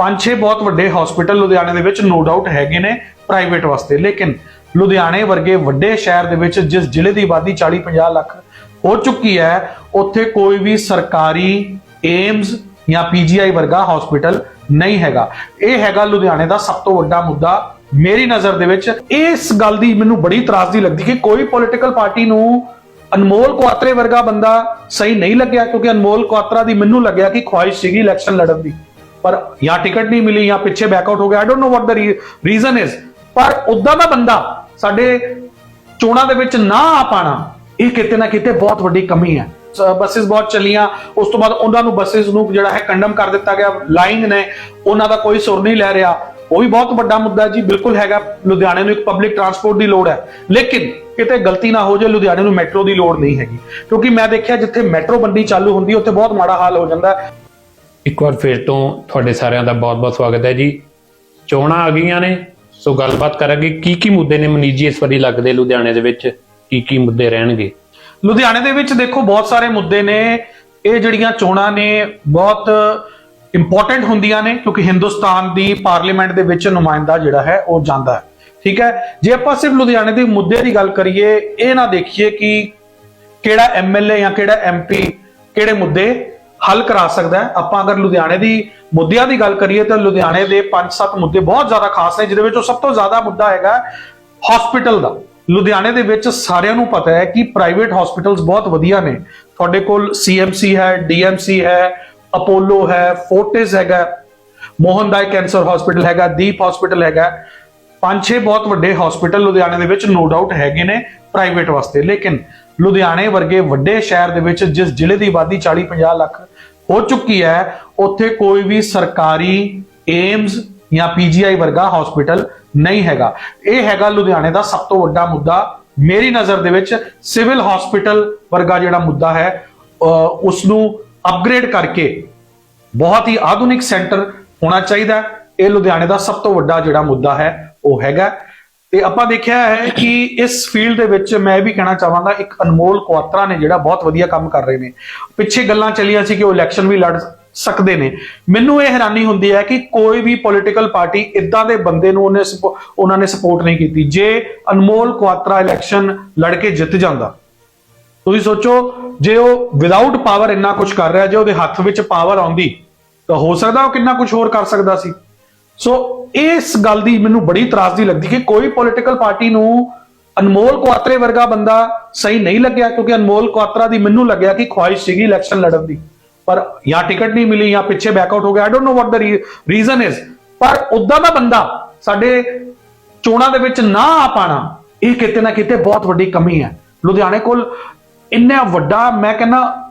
ਪੰਜ ਛੇ ਬਹੁਤ ਵੱਡੇ ਹਸਪੀਟਲ ਲੁਧਿਆਣੇ ਦੇ ਵਿੱਚ ਨੋ ਡਾਊਟ ਹੈਗੇ ਨੇ ਪ੍ਰਾਈਵੇਟ ਵਾਸਤੇ। ਲੇਕਿਨ ਲੁਧਿਆਣੇ ਵਰਗੇ ਵੱਡੇ ਸ਼ਹਿਰ ਦੇ ਵਿੱਚ ਜਿਸ ਜ਼ਿਲ੍ਹੇ ਦੀ ਆਬਾਦੀ 40 50 ਲੱਖ ਹੋ ਚੁੱਕੀ ਹੈ, ਉੱਥੇ ਕੋਈ ਵੀ ਸਰਕਾਰੀ ਏਮਸ ਜਾਂ ਪੀਜੀਆਈ ਵਰਗਾ ਹਸਪੀਟਲ ਨਹੀਂ ਹੈਗਾ। ਇਹ ਹੈਗਾ ਲੁਧਿਆਣੇ ਦਾ ਸਭ ਤੋਂ ਵੱਡਾ ਮੁੱਦਾ। ਮੇਰੀ ਨਜ਼ਰ ਦੇ ਵਿੱਚ ਇਸ ਗੱਲ ਦੀ ਮੈਨੂੰ ਬੜੀ ਤਰਾਸਦੀ ਲੱਗਦੀ ਕਿ ਕੋਈ ਪੋਲੀਟੀਕਲ ਪਾਰਟੀ ਨੂੰ ਅਨਮੋਲ ਕੁਆਤਰੇ ਵਰਗਾ ਬੰਦਾ ਸਹੀ ਨਹੀਂ ਲੱਗਿਆ, ਕਿਉਂਕਿ ਅਨਮੋਲ ਕੁਆਤਰਾ ਦੀ ਮੈਨੂੰ ਲੱਗਿਆ ਕਿ ਖੁਆਇਸ਼ ਸੀਗੀ ਇਲੈਕਸ਼ਨ ਲੜਨ ਦੀ। ਪਰ ਜਾਂ ਟਿਕਟ ਨਹੀਂ ਮਿਲੀ ਜਾਂ ਪਿੱਛੇ ਬੈਕਆਊਟ ਹੋ ਗਿਆ I don't know what the reason is ਪਰ ਉਦਾਂ ਦਾ ਬੰਦਾ ਸਾਡੇ ਚੋਣਾਂ ਦੇ ਵਿੱਚ ਨਾ ਆ ਪਾਣਾ, ਇਹ ਕਿਤੇ ਨਾ ਕਿਤੇ ਬਹੁਤ ਵੱਡੀ ਕਮੀ ਹੈ। ਬੱਸਸ ਬਹੁਤ ਚੱਲੀਆਂ, ਉਸ ਤੋਂ ਬਾਅਦ ਉਹਨਾਂ ਨੂੰ ਬੱਸਸ ਨੂੰ ਜਿਹੜਾ ਹੈ ਕੰਡਮ ਕਰ ਦਿੱਤਾ ਗਿਆ ਲਾਈਨ ਨੇ, ਉਹਨਾਂ ਦਾ ਕੋਈ ਸੁਰ ਨਹੀਂ ਲੈ ਰਿਹਾ। ਉਹ ਵੀ ਬਹੁਤ ਵੱਡਾ ਮੁੱਦਾ ਜੀ, ਬਿਲਕੁਲ ਹੈਗਾ, ਲੁਧਿਆਣੇ ਨੂੰ ਇੱਕ ਪਬਲਿਕ ਟਰਾਂਸਪੋਰਟ ਦੀ ਲੋੜ ਹੈ। ਲੇਕਿਨ ਕਿਤੇ ਗਲਤੀ ਨਾ ਹੋ ਜਾਏ, ਲੁਧਿਆਣੇ ਨੂੰ ਮੈਟਰੋ ਦੀ ਲੋੜ ਨਹੀਂ ਹੈਗੀ। ਕਿਉਂਕਿ ਮੈਂ ਦੇਖਿਆ ਜਿੱਥੇ ਮੈਟਰੋ ਬੰਦੀ ਚਾਲੂ ਹੁੰਦੀ, ਉੱਥੇ ਬਹੁਤ ਮਾੜਾ ਹਾਲ ਹੋ ਜਾਂਦਾ। ਇੱਕ ਵਾਰ ਫਿਰ ਤੋਂ ਤੁਹਾਡੇ ਸਾਰਿਆਂ ਦਾ ਬਹੁਤ-ਬਹੁਤ ਸਵਾਗਤ ਹੈ ਜੀ। ਚੋਣਾਂ ਆ ਗਈਆਂ ਨੇ, ਸੋ ਗੱਲਬਾਤ ਕਰਾਂਗੇ ਕੀ ਕੀ ਮੁੱਦੇ ਨੇ ਮਨੀਜੀ ਇਸ ਵਾਰੀ ਲੱਗਦੇ ਲੁਧਿਆਣੇ ਦੇ ਵਿੱਚ, ਕੀ ਕੀ ਮੁੱਦੇ ਰਹਿਣਗੇ। ਲੁਧਿਆਣੇ ਦੇ ਵਿੱਚ ਦੇਖੋ ਬਹੁਤ ਸਾਰੇ ਮੁੱਦੇ ਨੇ, ਇਹ ਜਿਹੜੀਆਂ ਚੋਣਾਂ ਨੇ ਬਹੁਤ ਇੰਪੋਰਟੈਂਟ ਹੁੰਦੀਆਂ ਨੇ, ਕਿਉਂਕਿ ਹਿੰਦੁਸਤਾਨ ਦੀ ਪਾਰਲੀਮੈਂਟ ਦੇ ਵਿੱਚ ਨੁਮਾਇੰਦਾ ਜਿਹੜਾ ਹੈ ਉਹ ਜਾਂਦਾ ਹੈ। ਠੀਕ ਹੈ, ਜੇ ਆਪਾਂ ਸਿਰਫ ਲੁਧਿਆਣੇ ਦੇ ਮੁੱਦੇ ਦੀ ਗੱਲ ਕਰੀਏ, ਇਹ ਨਾ ਦੇਖੀਏ ਕਿ ਕਿਹੜਾ ਐਮਐਲਏ ਜਾਂ ਕਿਹੜਾ ਐਮਪੀ ਕਿਹੜੇ ਮੁੱਦੇ ਹੱਲ ਕਰਾ ਸਕਦਾ ਹੈ। ਆਪਾਂ ਅਗਰ ਲੁਧਿਆਣੇ ਦੀ ਮੁੱਦਿਆਂ ਦੀ ਗੱਲ ਕਰੀਏ ਤਾਂ ਲੁਧਿਆਣੇ ਦੇ 5-7 ਮੁੱਦੇ ਬਹੁਤ ਜ਼ਿਆਦਾ ਖਾਸ ਨੇ, ਜਿਹਦੇ ਵਿੱਚੋਂ ਸਭ ਤੋਂ ਜ਼ਿਆਦਾ ਮੁੱਦਾ ਹੈਗਾ ਹਸਪੀਟਲ ਦਾ। ਲੁਧਿਆਣੇ ਦੇ ਵਿੱਚ ਸਾਰਿਆਂ ਨੂੰ ਪਤਾ ਹੈ ਕਿ ਪ੍ਰਾਈਵੇਟ ਹਸਪੀਟਲਸ ਬਹੁਤ ਵਧੀਆ ਨੇ। ਤੁਹਾਡੇ ਕੋਲ ਸੀਐਮਸੀ ਹੈ ਡੀਐਮਸੀ ਹੈ ਅਪੋਲੋ ਹੈ ਫੋਰਟਿਸ ਹੈਗਾ ਮੋਹਨਦਾਈ ਕੈਂਸਰ ਹਸਪੀਟਲ ਹੈਗਾ, ਦੀਪ ਹਸਪੀਟਲ ਹੈਗਾ। ਪੰਜ ਛੇ ਬਹੁਤ ਵੱਡੇ ਹਸਪੀਟਲ ਲੁਧਿਆਣੇ ਦੇ ਵਿੱਚ ਨੋ ਡਾਊਟ ਹੈਗੇ ਨੇ ਪ੍ਰਾਈਵੇਟ ਵਾਸਤੇ। ਲੇਕਿਨ ਲੁਧਿਆਣੇ ਵਰਗੇ ਵੱਡੇ ਸ਼ਹਿਰ ਦੇ ਵਿੱਚ ਜਿਸ ਜ਼ਿਲ੍ਹੇ ਦੀ ਆਬਾਦੀ 40 50 ਲੱਖ ਹੋ ਚੁੱਕੀ ਹੈ, ਉੱਥੇ ਕੋਈ ਵੀ ਸਰਕਾਰੀ ਏਮਸ ਜਾਂ ਪੀਜੀਆਈ ਵਰਗਾ ਹਸਪੀਟਲ ਨਹੀਂ ਹੈਗਾ। ਇਹ ਹੈਗਾ ਲੁਧਿਆਣੇ ਦਾ ਸਭ ਤੋਂ ਵੱਡਾ ਮੁੱਦਾ। ਮੇਰੀ ਨਜ਼ਰ ਦੇ ਵਿੱਚ ਸਿਵਲ ਹਸਪੀਟਲ ਵਰਗਾ ਜਿਹੜਾ ਮੁੱਦਾ ਹੈ, ਅਹ ਉਸ ਨੂੰ ਅਪਗ੍ਰੇਡ ਕਰਕੇ ਬਹੁਤ ਹੀ ਆਧੁਨਿਕ ਸੈਂਟਰ ਹੋਣਾ ਚਾਹੀਦਾ ਇਹ ਲੁਧਿਆਣੇ ਦਾ ਸਭ ਤੋਂ ਵੱਡਾ ਜਿਹੜਾ ਮੁੱਦਾ ਹੈ, ਉਹ ਹੈਗਾ। ਤੇ ਆਪਾਂ ਦੇਖਿਆ ਹੈ ਕਿ ਇਸ ਫੀਲਡ ਦੇ ਵਿੱਚ ਮੈਂ ਇਹ ਵੀ ਕਹਿਣਾ ਚਾਹਾਂਗਾ, ਇੱਕ ਅਨਮੋਲ ਕੁਆਤਰਾ ਨੇ ਜਿਹੜਾ ਬਹੁਤ ਵਧੀਆ ਕੰਮ ਕਰ ਰਹੇ ਨੇ। ਪਿੱਛੇ ਗੱਲਾਂ ਚੱਲੀਆਂ ਸੀ ਕਿ ਉਹ ਇਲੈਕਸ਼ਨ ਵੀ ਲੜ ਸਕਦੇ ਨੇ। ਮੈਨੂੰ ਇਹ ਹੈਰਾਨੀ ਹੁੰਦੀ ਹੈ ਕਿ ਕੋਈ ਵੀ ਪੋਲੀਟੀਕਲ ਪਾਰਟੀ ਇਦਾਂ ਦੇ ਬੰਦੇ ਨੂੰ ਉਹਨੇ ਸਪੋ- ਉਹਨਾਂ ਨੇ ਸਪੋਰਟ ਨਹੀਂ ਕੀਤੀ। ਜੇ ਅਨਮੋਲ ਕੁਆਤਰਾ ਇਲੈਕਸ਼ਨ ਲੜ ਕੇ ਜਿੱਤ ਜਾਂਦਾ, ਤੁਸੀਂ ਸੋਚੋ, ਜੇ ਉਹ ਵਿਦਆਊਟ ਪਾਵਰ ਇੰਨਾ ਕੁਝ ਕਰ ਰਿਹਾ, ਜੇ ਉਹਦੇ ਹੱਥ ਵਿੱਚ ਪਾਵਰ ਆਉਂਦੀ, ਤਾਂ ਹੋ ਸਕਦਾ ਉਹ ਕਿੰਨਾ ਕੁਝ ਹੋਰ ਕਰ ਸਕਦਾ ਸੀ। ਸੋ ਇਸ ਗੱਲ ਦੀ ਮੈਨੂੰ ਬੜੀ ਤਰਾਸਦੀ ਲੱਗਦੀ ਕਿ ਕੋਈ ਪੋਲੀਟੀਕਲ ਪਾਰਟੀ ਨੂੰ ਅਨਮੋਲ ਕੁਆਤਰੇ ਵਰਗਾ ਬੰਦਾ ਸਹੀ ਨਹੀਂ ਲੱਗਿਆ, ਕਿਉਂਕਿ ਅਨਮੋਲ ਕੁਆਤਰਾ ਦੀ ਮੈਨੂੰ ਲੱਗਿਆ ਕਿ ਖੁਆਇਸ਼ ਸੀਗੀ ਇਲੈਕਸ਼ਨ ਲੜਨ ਦੀ। ਪਰ ਜਾਂ ਟਿਕਟ ਨਹੀਂ ਮਿਲੀ ਜਾਂ ਪਿੱਛੇ ਬੈਕ ਆਊਟ ਹੋ ਗਿਆ I don't know what the reason is ਪਰ ਉਦਾਂ ਦਾ ਬੰਦਾ ਸਾਡੇ ਚੋਣਾਂ ਦੇ ਵਿੱਚ ਨਾ ਆ ਪਾਣਾ, ਇਹ ਕਿਤੇ ਨਾ ਕਿਤੇ ਬਹੁਤ ਵੱਡੀ ਕਮੀ ਹੈ। ਲੁਧਿਆਣੇ ਕੋਲ ਇੰਨਾ ਵੱਡਾ, ਮੈਂ ਕਹਿੰਦਾ,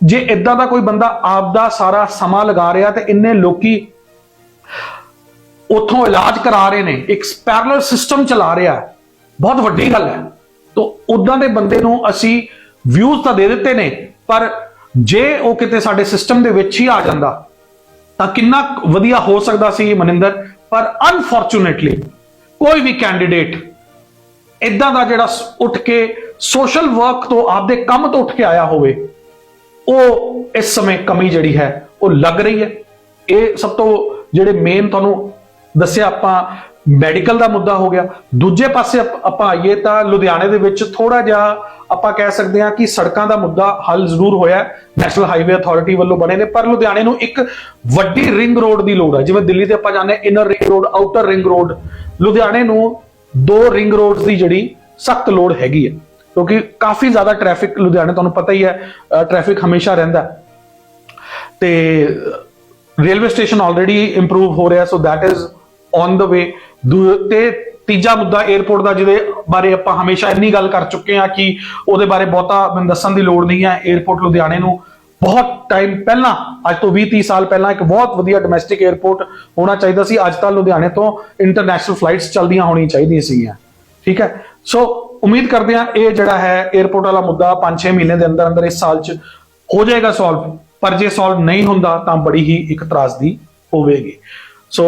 ਜੇ ਇਦਾਂ ਦਾ ਕੋਈ ਬੰਦਾ ਆਪਦਾ ਸਾਰਾ ਸਮਾਂ ਲਗਾ ਰਿਹਾ ਤੇ ਇੰਨੇ ਲੋਕੀ ਉੱਥੋਂ ਇਲਾਜ ਕਰਾ ਰਹੇ ਨੇ, ਇੱਕ ਪੈਰਲਲ ਸਿਸਟਮ ਚਲਾ ਰਿਹਾ ਬਹੁਤ ਵੱਡੀ ਗੱਲ ਹੈ। ਤੋਂ ਉਦਾਂ ਦੇ ਬੰਦੇ ਨੂੰ ਅਸੀਂ ਵਿਊਜ਼ ਤਾਂ ਦੇ ਦਿੱਤੇ ਨੇ, ਪਰ ਜੇ ਉਹ ਕਿਤੇ ਸਾਡੇ ਸਿਸਟਮ ਦੇ ਵਿੱਚ ਹੀ ਆ ਜਾਂਦਾ, ਤਾਂ ਕਿੰਨਾ ਵਧੀਆ ਹੋ ਸਕਦਾ ਸੀ ਮਨਿੰਦਰ? ਪਰ ਅਨਫੋਰਚੂਨੇਟਲੀ ਕੋਈ ਵੀ ਕੈਂਡੀਡੇਟ ਇਦਾਂ ਦਾ ਜਿਹੜਾ ਉੱਠ ਕੇ ਸੋਸ਼ਲ ਵਰਕ ਤੋਂ ਆਪਦੇ ਕੰਮ ਤੋਂ ਉੱਠ ਕੇ ਆਇਆ ਹੋਵੇ, ਉਹ ਇਸ ਸਮੇਂ ਕਮੀ ਜਿਹੜੀ ਹੈ, ਉਹ ਲੱਗ ਰਹੀ ਹੈ। ਇਹ ਸਭ ਤੋਂ ਜਿਹੜੇ ਮੇਨ ਤੁਹਾਨੂੰ ਦੱਸਿਆ ਆਪਾਂ ਮੈਡੀਕਲ ਦਾ ਮੁੱਦਾ ਹੋ ਗਿਆ। ਦੂਜੇ ਪਾਸੇ ਆਪਾਂ ਆਈਏ ਤਾਂ ਲੁਧਿਆਣੇ ਦੇ ਵਿੱਚ ਥੋੜਾ ਜਿਹਾ ਆਪਾਂ ਕਹਿ ਸਕਦੇ ਹਾਂ ਕਿ ਸੜਕਾਂ ਦਾ ਮੁੱਦਾ ਹੱਲ ਜ਼ਰੂਰ ਹੋਇਆ ਨੈਸ਼ਨਲ ਹਾਈਵੇ ਅਥਾਰਟੀ ਵੱਲੋਂ ਬਣੇ ਨੇ, ਪਰ ਲੁਧਿਆਣੇ ਨੂੰ ਇੱਕ ਵੱਡੀ ਰਿੰਗ ਰੋਡ ਦੀ ਲੋੜ ਹੈ। ਜਿਵੇਂ ਦਿੱਲੀ ਤੇ ਆਪਾਂ ਜਾਂਦੇ inner ring road outer ring road ਲੁਧਿਆਣੇ ਨੂੰ ਦੋ ਰਿੰਗ ਰੋਡਸ ਦੀ ਜਿਹੜੀ ਸਖਤ ਲੋੜ ਹੈਗੀ ਹੈ। ਕਿਉਂਕਿ ਕਾਫੀ ਜ਼ਿਆਦਾ ਟ੍ਰੈਫਿਕ ਲੁਧਿਆਣੇ ਤੁਹਾਨੂੰ ਪਤਾ ਹੀ ਹੈ ਟ੍ਰੈਫਿਕ ਹਮੇਸ਼ਾ ਰਹਿੰਦਾ ਹੈ। ਤੇ ਰੇਲਵੇ ਸਟੇਸ਼ਨ ਆਲਰੇਡੀ ਇੰਪਰੂਵ ਹੋ ਰਿਹਾ so that is on the way ਤੇ ਤੀਜਾ ਮੁੱਦਾ 에어ਪੋਰਟ ਦਾ, ਜਿਹਦੇ ਬਾਰੇ ਆਪਾਂ ਹਮੇਸ਼ਾ ਇੰਨੀ ਗੱਲ ਕਰ ਚੁੱਕੇ ਆ ਕਿ ਉਹਦੇ ਬਾਰੇ ਬਹੁਤਾ ਮੈਨੂੰ ਦੱਸਣ ਦੀ ਲੋੜ ਨਹੀਂ ਹੈ 에어ਪੋਰਟ ਲੁਧਿਆਣੇ ਨੂੰ। ਬਹੁਤ ਟਾਈਮ ਪਹਿਲਾਂ, ਅੱਜ ਤੋਂ 20 30 ਸਾਲ ਪਹਿਲਾਂ ਇੱਕ ਬਹੁਤ ਵਧੀਆ ਡੋਮੈਸਟਿਕ 에어ਪੋਰਟ ਹੋਣਾ ਚਾਹੀਦਾ ਸੀ। ਅੱਜ ਤਾਂ ਲੁਧਿਆਣੇ ਤੋਂ ਇੰਟਰਨੈਸ਼ਨਲ ਫਲਾਈਟਸ ਚੱਲਦੀਆਂ ਹੋਣੀਆਂ ਚਾਹੀਦੀਆਂ ਸੀਗੀਆਂ। ਠੀਕ ਹੈ? ਸੋ ਉਮੀਦ ਕਰਦੇ ਆ ਇਹ ਜਿਹੜਾ ਹੈ 에어ਪੋਰਟ ਵਾਲਾ ਮੁੱਦਾ 5-6 ਮਹੀਨੇ ਦੇ ਅੰਦਰ ਅੰਦਰ ਇਸ ਸਾਲ 'ਚ ਹੋ ਜਾਏਗਾ ਸੋਲਵ ਪਰ ਜੇ ਸੋਲਵ ਨਹੀਂ ਹੁੰਦਾ ਤਾਂ ਬੜੀ ਹੀ ਇੱਕ ਤਰਾਸ ਦੀ ਹੋਵੇਗੀ। ਸੋ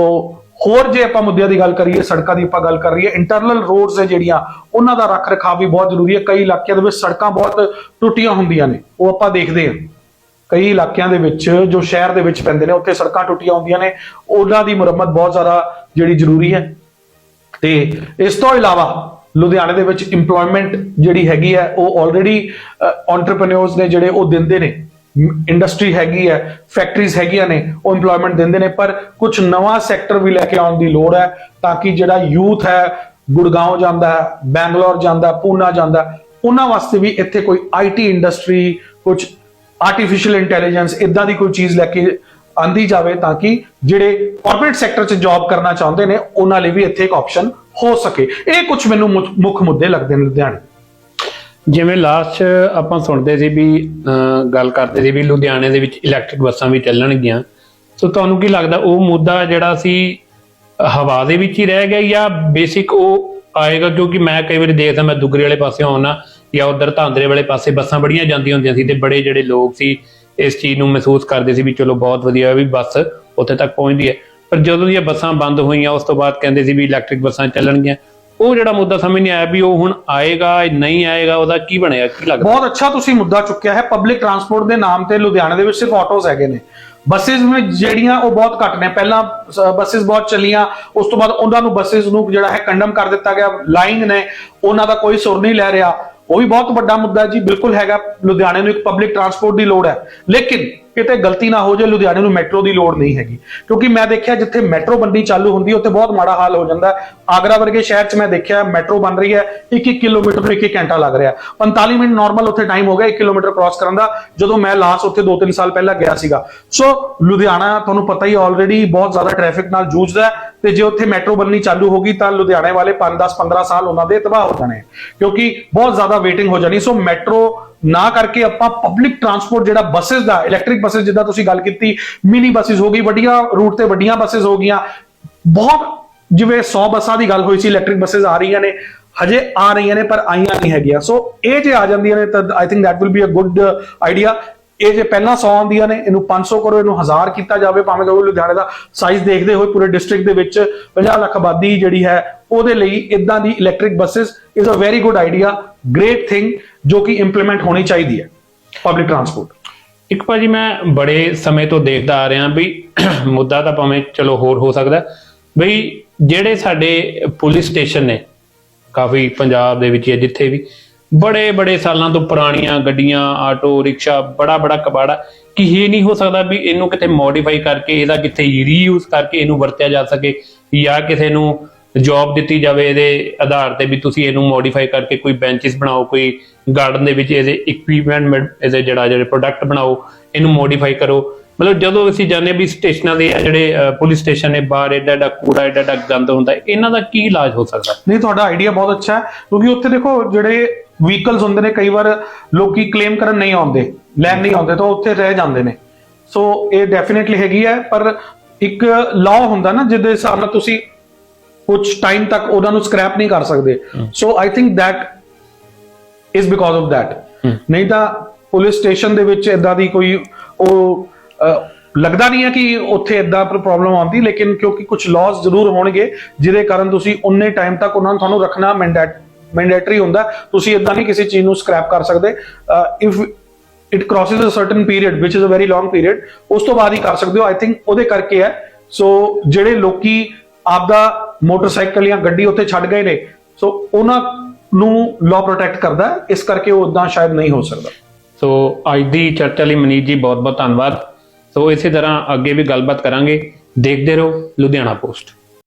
ਹੋਰ ਜੇ ਆਪਾਂ ਮੁੱਦਿਆਂ ਦੀ ਗੱਲ ਕਰੀਏ, ਸੜਕਾਂ ਦੀ ਆਪਾਂ ਗੱਲ ਕਰ ਰਹੀਏ ਇੰਟਰਨਲ ਰੋਡਸ ਹੈ ਜਿਹੜੀਆਂ, ਉਹਨਾਂ ਦਾ ਰੱਖ ਰਖਾਵ ਵੀ ਬਹੁਤ ਜ਼ਰੂਰੀ ਹੈ। ਕਈ ਇਲਾਕਿਆਂ ਦੇ ਵਿੱਚ ਸੜਕਾਂ ਬਹੁਤ ਟੁੱਟੀਆਂ ਹੁੰਦੀਆਂ ਨੇ, ਉਹ ਆਪਾਂ ਦੇਖਦੇ ਹਾਂ। ਕਈ ਇਲਾਕਿਆਂ ਦੇ ਵਿੱਚ, ਜੋ ਸ਼ਹਿਰ ਦੇ ਵਿੱਚ ਪੈਂਦੇ ਨੇ, ਉੱਥੇ ਸੜਕਾਂ ਟੁੱਟੀਆਂ ਹੁੰਦੀਆਂ ਨੇ, ਉਹਨਾਂ ਦੀ ਮੁਰੰਮਤ ਬਹੁਤ ਜ਼ਿਆਦਾ ਜਿਹੜੀ ਜ਼ਰੂਰੀ ਹੈ। ਤੇ ਇਸ ਤੋਂ ਇਲਾਵਾ, ਲੁਧਿਆਣੇ ਦੇ ਵਿੱਚ EMPLOYMENT ਜਿਹੜੀ ਹੈਗੀ ਹੈ, ਉਹ ਆਲਰੇਡੀ ਐਂਟਰਪ੍ਰੈਨਿਓਰਸ ਨੇ ਜਿਹੜੇ ਉਹ ਦਿੰਦੇ ਨੇ। ਇੰਡਸਟਰੀ ਹੈਗੀ ਹੈ ਫੈਕਟਰੀਜ਼ ਹੈਗੀਆਂ ਨੇ, ਉਹ EMPLOYMENT ਦਿੰਦੇ ਨੇ, ਪਰ ਕੁਝ ਨਵਾਂ ਸੈਕਟਰ ਵੀ ਲੈ ਕੇ ਆਉਣ ਦੀ ਲੋੜ ਹੈ ਤਾਂ ਕਿ ਜਿਹੜਾ ਯੂਥ ਹੈ ਗੁੜਗਾਉਂ ਜਾਂਦਾ ਹੈ, ਬੈਂਗਲੌਰ ਜਾਂਦਾ ਪੂਨਾ ਜਾਂਦਾ ਉਹਨਾਂ ਵਾਸਤੇ ਵੀ ਇੱਥੇ ਕੋਈ ਆਈਟੀ ਇੰਡਸਟਰੀ ਕੁਝ ਆਰਟੀਫੀਸ਼ੀਅਲ ਇੰਟੈਲੀਜੈਂਸ ਇਦਾਂ ਦੀ ਕੋਈ ਚੀਜ਼ ਲੈ ਕੇ ਆਂਦੀ ਜਾਵੇ ਤਾਂ ਕਿ ਜਿਹੜੇ ਕਾਰਪੋਰੇਟ ਸੈਕਟਰ 'ਚ ਜੌਬ ਕਰਨਾ ਚਾਹੁੰਦੇ ਨੇ, ਉਹਨਾਂ ਲਈ ਵੀ ਇੱਥੇ ਇੱਕ ਆਪਸ਼ਨ ਹੋ ਸਕੇ। ਇਹ ਕੁਝ ਮੈਨੂੰ ਮੁੱਖ- ਮੁੱਖ ਮੁੱਦੇ ਲੱਗਦੇ ਨੇ ਲੁਧਿਆਣੇ। ਜਿਵੇਂ ਲਾਸਟ 'ਚ ਆਪਾਂ ਸੁਣਦੇ ਸੀ ਵੀ ਅਹ, ਗੱਲ ਕਰਦੇ ਸੀ ਵੀ ਲੁਧਿਆਣੇ ਦੇ ਵਿੱਚ ਇਲੈਕਟ੍ਰਿਕ ਬੱਸਾਂ ਵੀ ਚੱਲਣਗੀਆਂ। ਸੋ ਤੁਹਾਨੂੰ ਕੀ ਲੱਗਦਾ ਉਹ ਮੁੱਦਾ ਜਿਹੜਾ ਸੀ ਹਵਾ ਦੇ ਵਿੱਚ ਹੀ ਰਹਿ ਗਿਆ ਜਾਂ ਬੇਸਿਕ ਉਹ ਆਏਗਾ? ਕਿਉਂਕਿ ਮੈਂ ਕਈ ਵਾਰੀ ਦੇਖਦਾ ਮੈਂ ਦੁਗਰੀ ਵਾਲੇ ਪਾਸੇ ਆਉਣਾ ਜਾਂ ਉਧਰ ਧਾਂਦਰੇ ਵਾਲੇ ਪਾਸੇ ਬੱਸਾਂ ਬੜੀਆਂ ਜਾਂਦੀਆਂ ਹੁੰਦੀਆਂ ਸੀ ਤੇ ਬੜੇ ਜਿਹੜੇ ਲੋਕ ਸੀ ਇਸ ਚੀਜ਼ ਨੂੰ ਮਹਿਸੂਸ ਕਰਦੇ ਸੀ ਵੀ ਚਲੋ ਬਹੁਤ ਵਧੀਆ ਵੀ ਬੱਸ ਉੱਥੇ ਤੱਕ ਪਹੁੰਚਦੀ ਹੈ। ਪਰ ਜਦੋਂ ਦੀਆਂ ਬੱਸਾਂ ਬੰਦ ਹੋਈਆਂ ਉਸ ਤੋਂ ਬਾਅਦ ਕਹਿੰਦੇ ਸੀ ਵੀ ਇਲੈਕਟ੍ਰਿਕ ਬੱਸਾਂ ਚੱਲਣਗੀਆਂ। ਉਹ ਜਿਹੜਾ ਮੁੱਦਾ ਸਮਝ ਨਹੀਂ ਆਇਆ ਵੀ ਉਹ ਹੁਣ ਆਏਗਾ ਨਹੀਂ ਆਏਗਾ, ਉਹਦਾ ਕੀ ਬਣੇਗਾ, ਕੀ ਲੱਗਦਾ? ਬਹੁਤ ਅੱਛਾ ਤੁਸੀਂ ਮੁੱਦਾ ਚੁੱਕਿਆ ਹੈ। ਪਬਲਿਕ ਟਰਾਂਸਪੋਰਟ ਦੇ ਨਾਮ ਤੇ ਲੁਧਿਆਣੇ ਦੇ ਵਿੱਚ ਸਿਰਫ ਆਟੋਸ ਹੈਗੇ ਨੇ। ਬੱਸਿਸ ਵਿੱਚ ਜਿਹੜੀਆਂ ਉਹ ਬਹੁਤ ਘੱਟ ਨੇ। ਪਹਿਲਾਂ ਬੱਸਿਸ ਬਹੁਤ ਚੱਲੀਆਂ, ਉਸ ਤੋਂ ਬਾਅਦ ਉਹਨਾਂ ਨੂੰ ਬੱਸਿਸ ਨੂੰ ਜਿਹੜਾ ਹੈ ਕੰਡਮ ਕਰ ਦਿੱਤਾ ਗਿਆ। ਲਾਈਨ ਨੇ, ਉਹਨਾਂ ਦਾ ਕੋਈ ਸੁਰ ਨਹੀਂ ਲੈ ਰਿਹਾ। ਉਹ ਵੀ ਬਹੁਤ ਵੱਡਾ ਮੁੱਦਾ ਜੀ, ਬਿਲਕੁਲ ਹੈਗਾ। ਲੁਧਿਆਣੇ ਨੂੰ ਇੱਕ ਪਬਲਿਕ ਟਰਾਂਸਪੋਰਟ ਦੀ ਲੋੜ ਹੈ। ਲੇਕਿਨ ਕਿਤੇ ਗਲਤੀ ਨਾ ਹੋ ਜਾਏ, ਲੁਧਿਆਣੇ ਨੂੰ ਮੈਟਰੋ ਦੀ ਲੋੜ ਨਹੀਂ ਹੈਗੀ। ਕਿਉਂਕਿ ਮੈਂ ਦੇਖਿਆ ਜਿੱਥੇ ਮੈਟਰੋ ਬੰਦੀ ਚਾਲੂ ਹੁੰਦੀ ਹੈ ਉੱਥੇ ਬਹੁਤ ਮਾੜਾ ਹਾਲ ਹੋ ਜਾਂਦਾ। ਆਗਰਾ ਵਰਗੇ ਸ਼ਹਿਰ 'ਚ ਮੈਂ ਦੇਖਿਆ, ਮੈਟਰੋ ਬਣ ਰਹੀ ਹੈ 1-1 ਕਿਲੋਮੀਟਰ ਨੂੰ 1-1 ਘੰਟਾ ਲੱਗ ਰਿਹਾ। 45 ਮਿੰਟ ਨਾਰਮਲ ਉੱਥੇ ਟਾਈਮ ਹੋ ਗਿਆ 1 ਕਿਲੋਮੀਟਰ ਕ੍ਰਾਸ ਕਰਨ ਦਾ, ਜਦੋਂ ਮੈਂ ਲਾਸਟ ਉੱਥੇ 2-3 ਸਾਲ ਪਹਿਲਾਂ ਗਿਆ ਸੀਗਾ। ਸੋ ਲੁਧਿਆਣਾ, ਤੁਹਾਨੂੰ ਪਤਾ ਹੀ ਆਲਰੇਡੀ ਬਹੁਤ ਜ਼ਿਆਦਾ ਟ੍ਰੈਫਿਕ ਨਾਲ ਜੂਝਦਾ ਹੈ। ਤੇ ਜੇ ਉੱਥੇ ਮੈਟਰੋ ਬਣਨੀ ਚਾਲੂ ਹੋਗੀ ਤਾਂ ਲੁਧਿਆਣੇ ਵਾਲੇ 5-10 15 ਸਾਲ ਉਹਨਾਂ ਦੇ ਤਬਾਹ ਹੋ ਜਾਣੇ। ਕਿਉਂਕਿ ਬਹੁਤ ਜ਼ਿਆਦਾ ਵੇਟਿੰਗ ਹੋ ਜਾਣੀ। ਸੋ ਮੈਟਰੋ ਨਾ ਕਰਕੇ ਆਪਾਂ ਪਬਲਿਕ ਟਰਾਂਸਪੋਰਟ ਜਿਹੜਾ ਬੱਸਸ ਦਾ ਇਲੈਕਟ੍ਰਿਕ ਬੱਸਸ ਜਿੱਦਾਂ ਤੁਸੀਂ ਗੱਲ ਕੀਤੀ ਮਿਨੀ ਬੱਸਸ ਹੋ ਗਈ, ਵੱਡੀਆਂ ਰੂਟ ਤੇ ਵੱਡੀਆਂ ਬੱਸਸ ਹੋ ਗਈਆਂ। ਬਹੁਤ ਜਿਵੇਂ 100 ਬੱਸਾਂ ਦੀ ਗੱਲ ਹੋਈ ਸੀ ਇਲੈਕਟ੍ਰਿਕ ਬੱਸਸ ਆ ਰਹੀਆਂ ਨੇ, ਹਜੇ ਆ ਰਹੀਆਂ ਨੇ, ਪਰ ਆਈਆਂ ਨਹੀਂ ਹੈਗੀਆਂ। ਸੋ ਇਹ ਜੇ ਆ ਜਾਂਦੀਆਂ ਨੇ, ਤਾਂ I think that will be a good idea ਇਹ ਜੇ ਪਹਿਲਾਂ 100 ਆਉਂਦੀਆਂ ਨੇ, ਇਹਨੂੰ 500 ਕਰੋ, ਇਹਨੂੰ 1000 ਕੀਤਾ ਜਾਵੇ, ਭਾਵੇਂ ਕਿ ਲੁਧਿਆਣੇ ਦਾ ਸਾਈਜ਼ ਦੇਖਦੇ ਹੋਏ ਪੂਰੇ ਡਿਸਟ੍ਰਿਕਟ ਦੇ ਵਿੱਚ 50 ਲੱਖ ਆਬਾਦੀ ਜਿਹੜੀ ਹੈ, ਉਹਦੇ ਲਈ ਇਦਾਂ ਦੀ electric buses is a very good idea great thing ਜੋ ਕਿ ਇੰਪਲੀਮੈਂਟ ਹੋਣੀ ਚਾਹੀਦੀ ਹੈ ਪਬਲਿਕ ਟਰਾਂਸਪੋਰਟ ਇੱਕ ਭਾਜੀ ਮੈਂ ਬੜੇ ਸਮੇਂ ਤੋਂ ਦੇਖਦਾ ਆ ਰਿਹਾ ਵੀ ਮੁੱਦਾ ਤਾਂ ਭਾਵੇਂ ਚਲੋ ਹੋਰ ਹੋ ਸਕਦਾ ਬਈ ਜਿਹੜੇ ਸਾਡੇ ਪੁਲਿਸ ਸਟੇਸ਼ਨ ਨੇ, ਕਾਫੀ ਪੰਜਾਬ ਦੇ ਵਿੱਚ ਜਾਂ ਜਿੱਥੇ ਵੀ ਬੜੇ ਬੜੇ ਸਾਲਾਂ ਤੋਂ ਪੁਰਾਣੀਆਂ ਗੱਡੀਆਂ, ਆਟੋ, ਰਿਕਸ਼ਾ, ਬੜਾ ਬੜਾ ਕਬਾੜਾ। ਕਿ ਇਹ ਨਹੀਂ ਹੋ ਸਕਦਾ ਵੀ ਇਹਨੂੰ ਕਿਤੇ ਮੋਡੀਫਾਈ ਕਰਕੇ, ਇਹਦਾ ਕਿਤੇ ਰੀਯੂਜ਼ ਕਰਕੇ ਇਹਨੂੰ ਵਰਤਿਆ ਜਾ ਸਕੇ ਜਾਂ ਕਿਸੇ ਨੂੰ ਜੌਬ ਦਿੱਤੀ ਜਾਵੇ ਇਹਦੇ ਆਧਾਰ ਤੇ ਵੀ ਤੁਸੀਂ ਇਹਨੂੰ ਮੋਡੀਫਾਈ ਕਰਕੇ ਕੋਈ ਬੈਂਚਸ ਬਣਾਓ, ਕੋਈ ਗਾਰਡਨ ਦੇ ਵਿੱਚ ਇਹਦੇ ਇਕਵਿਪਮੈਂਟ ਇਹਦੇ ਜਿਹੜਾ, ਜਿਹੜੇ ਪ੍ਰੋਡਕਟ ਬਣਾਓ, ਇਹਨੂੰ ਮੋਡੀਫਾਈ ਕਰੋ। ਮਤਲਬ ਜਦੋਂ ਅਸੀਂ ਜਾਣਦੇ ਵੀ ਸਟੇਸ਼ਨਾਂ ਦੇ ਜਿਹੜੇ ਪੁਲਿਸ ਸਟੇਸ਼ਨ ਨੇ ਬਾਹਰ ਐਡਾ ਐਡਾ ਕੂੜਾ ਐਡਾ ਐਡਾ ਗੰਦ ਹੁੰਦਾ ਇਹਨਾਂ ਦਾ ਕੀ ਇਲਾਜ ਹੋ ਸਕਦਾ? ਨਹੀਂ ਤੁਹਾਡਾ ਆਈਡੀਆ ਬਹੁਤ ਅੱਛਾ ਹੈ ਕਿਉਂਕਿ ਉੱਥੇ ਦੇਖੋ ਜਿਹੜੇ ਵਹੀਕਲਸ ਹੁੰਦੇ ਨੇ ਕਈ ਵਾਰ ਲੋਕੀ ਕਲੇਮ ਕਰਨ ਨਹੀਂ ਆਉਂਦੇ ਲੈਣ ਨਹੀਂ ਆਉਂਦੇ ਤਾਂ ਉੱਥੇ ਰਹਿ ਜਾਂਦੇ ਨੇ। ਸੋ ਇਹ ਡੈਫੀਨਿਟਲੀ ਹੈਗੀ ਹੈ ਪਰ ਇੱਕ ਲਾਅ ਹੁੰਦਾ ਨਾ ਜਿਹਦੇ ਹਿਸਾਬ ਨਾਲ ਤੁਸੀਂ ਕੁਝ ਟਾਈਮ ਤੱਕ ਉਹਨਾਂ ਨੂੰ ਸਕ੍ਰੈਪ ਨਹੀਂ ਕਰ ਸਕਦੇ। So I think that is because of that ਨਹੀਂ ਤਾਂ ਪੁਲਿਸ ਸਟੇਸ਼ਨ ਦੇ ਵਿੱਚ ਇਦਾਂ ਦੀ ਕੋਈ ਉਹ ਲੱਗਦਾ ਨਹੀਂ ਹੈ ਕਿ ਉੱਥੇ ਇਦਾਂ ਪ੍ਰੋਬਲਮ ਆਉਂਦੀ, ਲੇਕਿਨ ਕਿਉਂਕਿ ਕੁਝ ਲਾਜ਼ ਜ਼ਰੂਰ ਹੋਣਗੇ, ਜਿਹਦੇ ਕਾਰਨ ਤੁਸੀਂ ਉਨੇ ਟਾਈਮ ਤੱਕ ਉਹਨਾਂ ਨੂੰ ਤੁਹਾਨੂੰ ਰੱਖਣਾ ਮੈਂਡੇਟ ਮੈਂਡੇਟਰੀ ਹੁੰਦਾ। ਤੁਸੀਂ ਇਦਾਂ ਨਹੀਂ ਕਿਸੇ ਚੀਜ਼ ਨੂੰ ਸਕ੍ਰੈਪ ਕਰ ਸਕਦੇ। If it crosses a certain period which is a very long period ਉਸ ਤੋਂ ਬਾਅਦ ਹੀ ਕਰ ਸਕਦੇ ਹੋ। ਆਈ ਥਿੰਕ ਉਹਦੇ ਕਰਕੇ ਹੈ। ਸੋ ਜਿਹੜੇ ਲੋਕੀ ਆਪਦਾ ਮੋਟਰਸਾਈਕਲ ਜਾਂ ਗੱਡੀ ਉੱਥੇ ਛੱਡ ਗਏ ਨੇ ਸੋ ਉਹਨਾਂ ਨੂੰ ਲਾਅ ਪ੍ਰੋਟੈਕਟ ਕਰਦਾ। ਇਸ ਕਰਕੇ ਉਹ ਉਦਾਂ ਸ਼ਾਇਦ ਨਹੀਂ ਹੋ ਸਕਦਾ। ਸੋ ਅੱਜ ਦੀ ਚਰਚਾ ਲਈ ਮਨੀਤ ਜੀ ਬਹੁਤ ਬਹੁਤ ਧੰਨਵਾਦ। ਸੋ ਇਸੇ ਤਰ੍ਹਾਂ ਅੱਗੇ ਵੀ ਗੱਲਬਾਤ ਕਰਾਂਗੇ। ਦੇਖਦੇ ਰਹੋ ਲੁਧਿਆਣਾ ਪੋਸਟ।